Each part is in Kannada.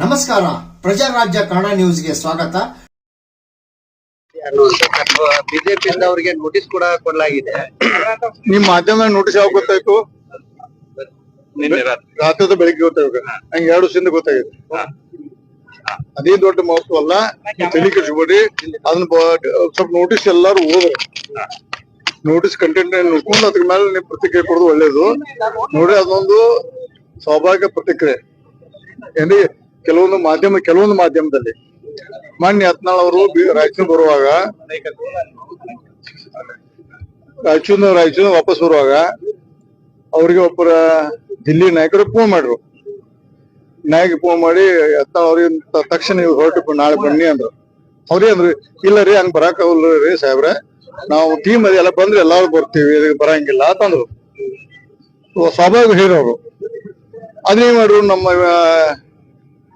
ನಮಸ್ಕಾರ. ಪ್ರಜಾರಾಜ್ಯ ಕನ್ನಡ ನ್ಯೂಸ್ಗೆ ಸ್ವಾಗತ. ಬಿಜೆಪಿಯಿಂದ ಅವರಿಗೆ ನೋಟಿಸ್ ಕೂಡ ಕೊಡಲಾಗಿದೆ. ನಿಮ್ಮ ಮಾಧ್ಯಮ ನೋಟಿಸ್ ಯಾವಾಗ ಗೊತ್ತಾಯ್ತು? ನಿನ್ನೆ ರಾತ್ರಿ. ರಾತ್ರಿ ಬೆಳಿಗ್ಗೆ ಗೊತ್ತಾಗ ಹಂಗೆ ಎರಡು ವರ್ಷದಿಂದ ಗೊತ್ತಾಗಿದೆ. ಅದೇ ದೊಡ್ಡ ಮಹತ್ವ ಅಲ್ಲ ತನಿಖೆ ತಲೆ ಅದನ್ನ ಸ್ವಲ್ಪ ನೋಟಿಸ್ ಎಲ್ಲಾರು ಓದ್ರಿ. ನೋಟಿಸ್ ಕಂಟೆಂಟ್ ನೋಡ್ಕೊಂಡು ಅದ್ರ ಮೇಲೆ ನೀವು ಪ್ರತಿಕ್ರಿಯೆ ಕೊಡೋದು ಒಳ್ಳೇದು. ನೋಡಿ ಅದೊಂದು ಸ್ವಾಭಾವಿಕ ಪ್ರತಿಕ್ರಿಯೆ. ಏನ್ರಿ ಕೆಲವೊಂದು ಮಾಧ್ಯಮ, ಕೆಲವೊಂದು ಮಾಧ್ಯಮದಲ್ಲಿ. ಮಾನ್ಯ ಹತ್ನಾಳ್ ಅವರು ರಾಯಚೂರು ಬರುವಾಗ ರಾಯಚೂರು ರಾಯಚೂರು ವಾಪಸ್ ಬರುವಾಗ ಅವ್ರಿಗೆ ಒಬ್ಬರ ದಿಲ್ಲಿ ನಾಯಕರು ಫೋನ್ ಮಾಡ್ರು. ನಾಯಕ ಫೋನ್ ಮಾಡಿ ಹತ್ನಾಳ್ ಅವ್ರಿಗೆ ತಕ್ಷಣ ನೀವು ಹೊರಟು ನಾಳೆ ಬನ್ನಿ ಅಂದ್ರು. ಅವ್ರೇ ಅಂದ್ರು, ಇಲ್ಲ ರೀ, ಹಂಗ್ ಬರಾಕ್ ರೀ ಸಾಹೇಬ್ರೆ. ನಾವು ಟೀಮ್ ಅಲ್ಲಿ ಬಂದ್ರೆ ಎಲ್ಲಾರು ಬರ್ತೀವಿ, ಇದಕ್ಕೆ ಬರಂಗಿಲ್ಲ ಅಂತಂದ್ರು ಸ್ವಾಭಾವಿಕ ಹೇಳಿರೋರು ಅದೇ ಮಾಡ್ರು, ನಮ್ಮ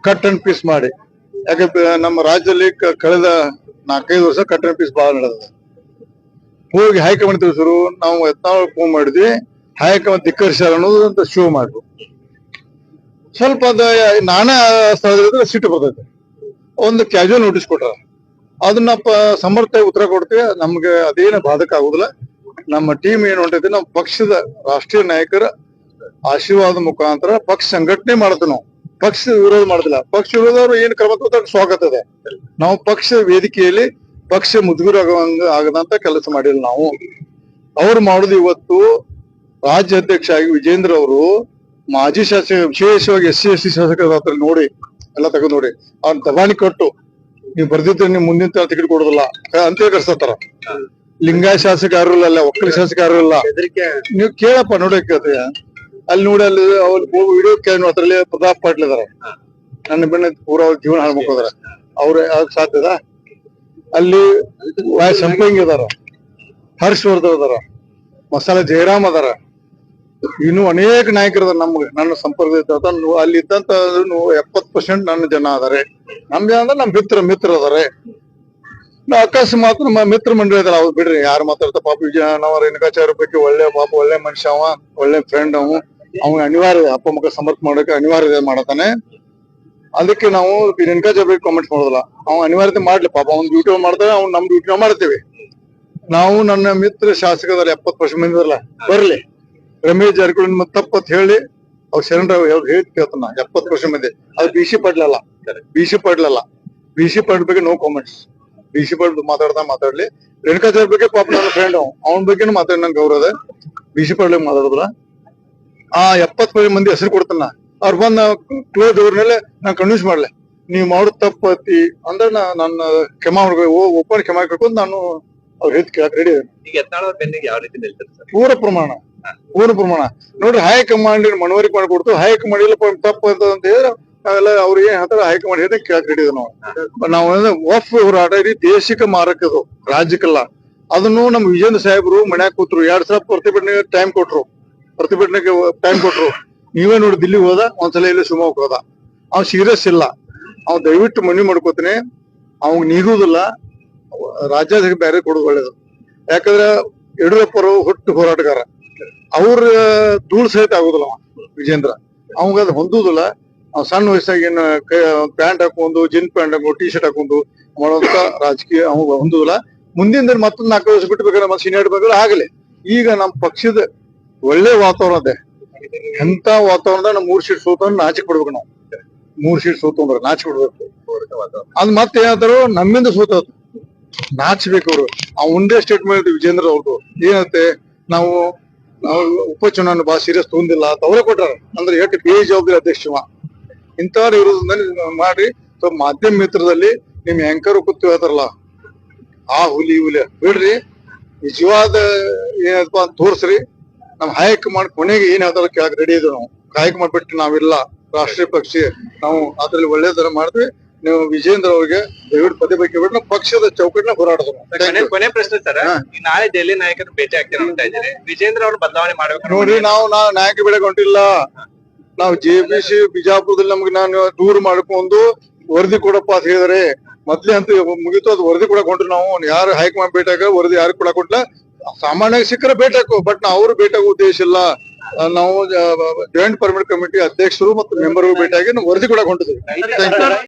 ಕಟ್ ಅಂಡ್ ಪೀಸ್ ಮಾಡಿ. ಯಾಕೆ ನಮ್ಮ ರಾಜ್ಯದಲ್ಲಿ ಕಳೆದ ನಾಲ್ಕೈದು ವರ್ಷ ಕಟ್ ಅಂಡ್ ಪೀಸ್ ಬಹಳ ನಡೆದ ಹೋಗಿ ಹೈಕಮಾಂಡ್ ತಿಳಿಸಿದ್ರು, ನಾವು ಯತ್ನಾಳ್ ಫೋನ್ ಮಾಡಿದ್ವಿ, ಹೈಕಮಾಂಡ್ ಧಿಕ್ಕರಿಸ್ಯಾರ ಅನ್ನೋದು ಅಂತ ಶೋ ಮಾಡ್ರು ಸ್ವಲ್ಪ ಅದ, ನಾನೇ ಸ್ಥಳದಲ್ಲಿದ್ರೆ ಸಿಟ್ಟು ಬರ್ತೈತೆ. ಒಂದು ಕ್ಯಾಶುವಲ್ ನೋಟಿಸ್ ಕೊಟ್ರ. ಅದನ್ನ ಸಮರ್ಥ ಉತ್ತರ ಕೊಡ್ತೀವಿ, ನಮ್ಗೆ ಅದೇನು ಬಾಧಕ ಆಗುದಿಲ್ಲ. ನಮ್ಮ ಟೀಮ್ ಏನು ಹೊಂಟೈತಿ ನಮ್ಮ ಪಕ್ಷದ ರಾಷ್ಟ್ರೀಯ ನಾಯಕರ ಆಶೀರ್ವಾದ ಮುಖಾಂತರ ಪಕ್ಷ ಸಂಘಟನೆ ಮಾಡ್ತೀವಿ ನಾವು. ಪಕ್ಷ ವಿರೋಧ ಮಾಡುದಿಲ್ಲ. ಪಕ್ಷ ವಿರೋಧವ್ರು ಏನ್ ಕ್ರಮ ತಗೋತಾರೆ ಸ್ವಾಗತ ಇದೆ ನಾವು ಪಕ್ಷ ವೇದಿಕೆಯಲ್ಲಿ ಪಕ್ಷ ಮುಜುಗರ ಆಗುವಂಗ ಆಗದಂತ ಕೆಲಸ ಮಾಡಿಲ್ಲ ನಾವು. ಅವ್ರು ಮಾಡುದು ಇವತ್ತು ರಾಜ್ಯ ಅಧ್ಯಕ್ಷ ಆಗಿ ವಿಜೇಂದ್ರ ಅವರು ಮಾಜಿ ಶಾಸಕ ವಿಶೇಷವಾಗಿ ಎಸ್ ಸಿ ಎಸ್ ಸಿ ಶಾಸಕರ ಹತ್ರ ನೋಡಿ ಎಲ್ಲ ತಗೊಂಡ್ ನೋಡಿ ಅವ್ನ ದಬಾಣಿ ಕೊಟ್ಟು ನೀವು ಬರ್ದಿದ್ರೆ ನೀವು ಮುಂದಿನ ಟಿಕೆಟ್ ಕೊಡೋದಿಲ್ಲ ಅಂತ ಕರ್ಸತ್ತಾರ ಲಿಂಗಾಯ ಶಾಸಕ ಯಾರು ಇಲ್ಲ ಒಕ್ಕಲಿ ಶಾಸಕ ಯಾರು ಇಲ್ಲ. ನೀವು ಕೇಳಪ್ಪ ನೋಡಕ್ ಅಲ್ಲಿ ನೋಡಿ ಅಲ್ಲಿ ಅವ್ರು ವಿಡಿಯೋ ಕೇಳಿ ಅದ್ರಲ್ಲಿ ಪ್ರತಾಪ್ ಪಾಟೀಲ್ ಇದಾರೆ. ನನ್ನ ಬೆನ್ನ ಪೂರ ಅವ್ರ ಜೀವನ ಹಾಳು ಮಾಡ್ಕೋದಾರ ಅವ್ರ ಯಾವ್ದು ಸಾಧ್ಯದ ಅಲ್ಲಿ ವಾಯ್ ಸಂಪಂಗ್ ಇದಾರ. ಹರ್ಷವರ್ಧನ್ ಅದಾರ ಮಸಾಲೆ ಜಯರಾಮ್ ಅದಾರ ಇನ್ನು ಅನೇಕ ನಾಯಕರು ನಮ್ಗೆ ನನ್ನ ಸಂಪರ್ಕ ಅಲ್ಲಿ ಇದ್ದಂತ ಎಪ್ಪತ್ ಪರ್ಸೆಂಟ್ ನನ್ನ ಜನ ಅದಾರೆ ನಮ್ ಜನ ಅಂದ್ರೆ ನಮ್ ಮಿತ್ರ ಮಿತ್ರ ಅದಾರೆ ನಾ ಅಕಸ್ಮಾತ್ ನಮ್ಮ ಮಿತ್ರ ಮಂಡಳಿ ಅದಲ್ಲ ಅವ್ರು ಬಿಡ್ರಿ ಯಾರು ಮಾತಾಡ್ತಾ ಪಾಪ ವಿಜಯ ನಾವು ರೇಣುಕಾಚಾರ್ಯ ಬಗ್ಗೆ ಒಳ್ಳೆ ಪಾಪ ಒಳ್ಳೆ ಮನುಷ್ಯ ಅವ ಒಳ್ಳೆ ಫ್ರೆಂಡ್ ಅವ. ಅವ್ನ ಅನಿವಾರ್ಯ, ಅಪ್ಪ ಮಕ್ಕಳ ಸಮರ್ಥ ಮಾಡಕ್ಕೆ ಅನಿವಾರ್ಯ ಮಾಡತಾನೆ. ಅದಕ್ಕೆ ನಾವು ರೇಣುಕಾಚಾರ್ಯ ಬಗ್ಗೆ ಕಾಮೆಂಟ್ ಮಾಡೋದಿಲ್ಲ. ಅವ್ನು ಅನಿವಾರ್ಯತೆ ಮಾಡ್ಲಿ, ಪಾಪ ಅವ್ನ ಡ್ಯೂಟಿ ಮಾಡ್ತಾನೆ, ಅವ್ನು ನಮ್ ಡ್ಯೂಟಿ ಮಾಡ್ತೇವೆ. ನಾವು ನನ್ನ ಮಿತ್ರ ಶಾಸಕದಲ್ಲಿ ಎಪ್ಪತ್ ವರ್ಷ ಮಂದಿ ಬರ್ಲಿ. ರಮೇಶ್ ಜಾರಕಿಹೊಳಿ ಮತ್ತ ತಪ್ಪತ್ ಹೇಳಿ, ಅವ್ರು ಶರಣರಾವ್ ಹೇಳಿ ಕೇಳ್ತಾನ ಎಪ್ಪತ್ ವರ್ಷ ಮಂದಿ ಅದು B C Patil B C Patil B C ಬಗ್ಗೆ no comments B C Patil ಮಾತಾಡ್ತಾ ಮಾತಾಡ್ಲಿ. ರೇಣುಕಾಚಾರ್ಯ ಬಗ್ಗೆ ಪಾಪ ನನ್ನ ಫ್ರೆಂಡ್ ಅವ್ನ. ಬಗ್ಗೆ ಮಾತಾಡಿ ನಂಗೆ ಗೌರವ ಇದೆ. ಬಿ ಸಿ ಆ ಎಪ್ಪತ್ ಮಂದಿ ಹೆಸರು ಕೊಡ್ತಾನ. ಅವ್ರ ಬಂದ್ ಕ್ಲೋಸ್ ಅವ್ರನ್ನೆಲ್ಲ ನಾನ್ ಕನ್ವಿನ್ಸ್ ಮಾಡ್ಲೆ. ನೀವ್ ಮಾಡೋದ್ ತಪ್ಪತಿ ಅಂದ್ರೆ ನನ್ನ ಕ್ಷಮಾ ಓಪನ್ ಕ್ಷಮಾ ಅಂತ ನಾನು ಅವ್ರ ಹೇಳಿ ಕೇಳಕ್ ರೆಡಿ ಪೂರ ಪ್ರಮಾಣ. ಪೂರ್ಣ ಪ್ರಮಾಣ. ನೋಡ್ರಿ ಹೈಕಮಾಂಡ್ ಮನವರಿಕೆ ಮಾಡಿಕೊಡ್ತು. ಹೈಕಮಾಂಡ್ ಇಲ್ಲಪ್ಪ ತಪ್ಪು ಅಂತ ಅಂತ ಹೇಳಿದ್ರೆ ನಾವೆಲ್ಲ ಅವ್ರು ಏನ್ ಹೇಳ್ತಾರೆ ಹೈಕಮಾಂಡ್ ಹೇಳಿದ್ರೆ ಕೇಳಕ್ ರೆಡಿ ನಾವು. ನಾವು ಒಫ್ ಹೋರಾಟ ಇಡೀ ದೇಶಕ್ಕೆ ಮಾರಕದು ರಾಜ್ಯಕ್ಕಲ್ಲ. ಅದನ್ನು ನಮ್ಮ ವಿಜೇಂದ್ರ ಸಾಹೇಬರು ಮನ್ಯಾಗ ಕೂತ್ರು. ಎರಡ್ ಸಾವಿರ ಪ್ರತಿಭಟನೆ ಟೈಮ್ ಕೊಟ್ರು. ಪ್ರತಿಭಟನೆಗೆ ಟೈಮ್ ಕೊಟ್ರು. ನೀವೇ ನೋಡಿ, ದಿಲ್ಲಿಗೆ ಹೋದ, ಒಂದ್ಸಲ ಇಲ್ಲಿ ಶಿವಮೊಗ್ಗ ಹೋದ. ಅವ್ ಸೀರಿಯಸ್ ಇಲ್ಲ. ಅವ್ ದಯವಿಟ್ಟು ಮನವಿ ಮಾಡ್ಕೋತೀನಿ. ಅವ್ ನೀಗುದಿಲ್ಲ. ರಾಜ್ಯಾಧ್ಯಕ್ಷ ಬೇರೆ ಕೊಡೋದು ಒಳ್ಳೇದು. ಯಾಕಂದ್ರೆ ಯಡಿಯೂರಪ್ಪರು ಹುಟ್ಟು ಹೋರಾಟಗಾರ. ಅವ್ರ ಧೂಳ್ ಸಹಿತ ಆಗುದಿಲ್ಲ ಅವ ವಿಜೇಂದ್ರ. ಅವಂಗ ಅದು ಹೊಂದುದಿಲ್ಲ. ಅವ್ ಸಣ್ಣ ವಯಸ್ಸಾಗಿ ಏನ್ ಪ್ಯಾಂಟ್ ಹಾಕೊಂಡು ಜಿನ್ ಪ್ಯಾಂಟ್ ಹಾಕೊಂಡು ಟಿ ಶರ್ಟ್ ಹಾಕೊಂಡು ಮಾಡುವಂತ ರಾಜಕೀಯ ಅವ್ ಹೊಂದುದಿಲ್ಲ. ಮುಂದಿನ ದಿನ ಮತ್ತೊಂದ್ ನಾಲ್ಕು ವರ್ಷ ಬಿಟ್ಟು ಬೇಕಾದ್ರೆ ಮತ್ತೆ ಸೀನಿಯರ್ ಬೇಕಾದ್ರೆ ಆಗಲಿ. ಈಗ ನಮ್ಮ ಪಕ್ಷದ ಒಳ್ಳೆ ವಾತಾವರಣ ಇದೆ ಎಂತ ವಾತಾವರಣದಾಗ ಮೂರ್ ಸೀಟ್ ಸೋತ ನಾಚಿಕ್ ಬಿಡ್ಬೇಕು ನಾವು. ಮೂರ್ ಸೀಟ್ ಸೋತು ಅಂದ್ರೆ ನಾಚಿಕ್ ಬಿಡ್ಬೇಕು ಅದ್ ಮತ್ತೆ ಏನಾದ್ರು ನಮ್ಮಿಂದ ಸೋತ ನಾಚ್ಬೇಕು ಅವ್ರು. ಆ ಒಂದೇ ಸ್ಟೇಟ್ಮೆಂಟ್ ವಿಜೇಂದ್ರ ಅವ್ರದ್ದು ಏನತ್ತೆ ನಾವು ನಾವು ಉಪಚುನಾವಣೆ ಬಹಳ ಸೀರಿಯಸ್ ತಗೊಂಡಿಲ್ಲ ಅಂತ ಕೊಟ್ಟಾರ. ಅಂದ್ರೆ ಎಷ್ಟು ಬೇಜವಾಬ್ದಾರಿ ಅಧ್ಯಕ್ಷ ಇಂಥವ್ರು ಇರೋದ್ರಿಂದ ಮಾಡಿ ಮಾಧ್ಯಮ ಮಿತ್ರದಲ್ಲಿ ನಿಮ್ ಆಂಕರ್ ಕೂತು ಹೇಳ್ತಾರಲ್ಲ. ಆ ಹುಲಿ ಹುಲಿ. ಬಿಡ್ರಿ. ನಿಜವಾದ ಏನಪ್ಪ ಅಂತ ತೋರ್ಸ್ರಿ. ನಮ್ ಹೈಕಮಾಂಡ್ ಕೊನೆಗೆ ಏನ್ ಹೇಳ್ತಾರ ಕೇಳಕ್ ರೆಡಿ ಇದ್ರು ನಾವು. ಹೈಕಮಾಂಡ್ ಬಿಟ್ಟು ನಾವಿಲ್ಲ ರಾಷ್ಟ್ರೀಯ ಪಕ್ಷಿ. ನಾವು ಅದ್ರಲ್ಲಿ ಒಳ್ಳೇದನ್ನ ಮಾಡ್ತೀವಿ ನೀವು ವಿಜೇಂದ್ರ ಅವ್ರಿಗೆ ದಯವಿಟ್ಟು ಪದೇ ಬಗ್ಗೆ ಬಿಟ್ಟು ಪಕ್ಷದ ಚೌಕಟ್ಟಿನ ಹೋರಾಡಿದ್ರು ಕೊನೆ ಪ್ರಶ್ನೆ ಸರ್ ನಾಳೆ ಡೆಲ್ಲಿ ನಾಯಕರು ಭೇಟಿ ಆಗ್ತಾರೆ ಅಂತ ಇದ್ದೀರಿ ವಿಜೇಂದ್ರ ಅವರು ಬದಲಾವಣೆ ಮಾಡ್ಬೇಕು ನೋಡ್ರಿ ನಾವು ನಾವು ನಾಯಕ ಬೆಳಗ್ಗೆ ಹೊಂಟಿಲ್ಲ. ನಾವು ಜೆ ಬಿ ಸಿ ಬಿಜಾಪುರದಲ್ಲಿ ನಮ್ಗೆ ನಾನು ದೂರ ಮಾಡ್ಕೊಂಡು ವರದಿ ಕೊಡಪ್ಪ ಅಂತ ಹೇಳಿದ್ರೆ. ಮೊದ್ಲೇ ಅಂತ ಮುಗಿತು ಅದು ವರದಿ ಕೂಡ ಕೊಂಡ್ರು ನಾವು. ಯಾರು ಹೈಕಮಾಂಡ್ ಭೇಟಿಯಾಗ ವರದಿ ಯಾರು ಕೂಡ ಹೊಂಟಿಲ್ಲ ಸಾಮಾನ್ಯವಾಗಿ ಸಿಕ್ಕರೆ ಭೇಟಾಕು ಬಟ್ ನಾವು ಅವರು ಭೇಟಾಗುವ ಉದ್ದೇಶ ಇಲ್ಲ. ನಾವು ಜಾಯಿಂಟ್ ಪರ್ಮಿಟ್ ಕಮಿಟಿ ಅಧ್ಯಕ್ಷರು ಮತ್ತು ಮೆಂಬರ್ಗಳು ಭೇಟಿಯಾಗಿ ವರದಿ ಕೂಡ ಹೊಂಟಿದ್ದೀವಿ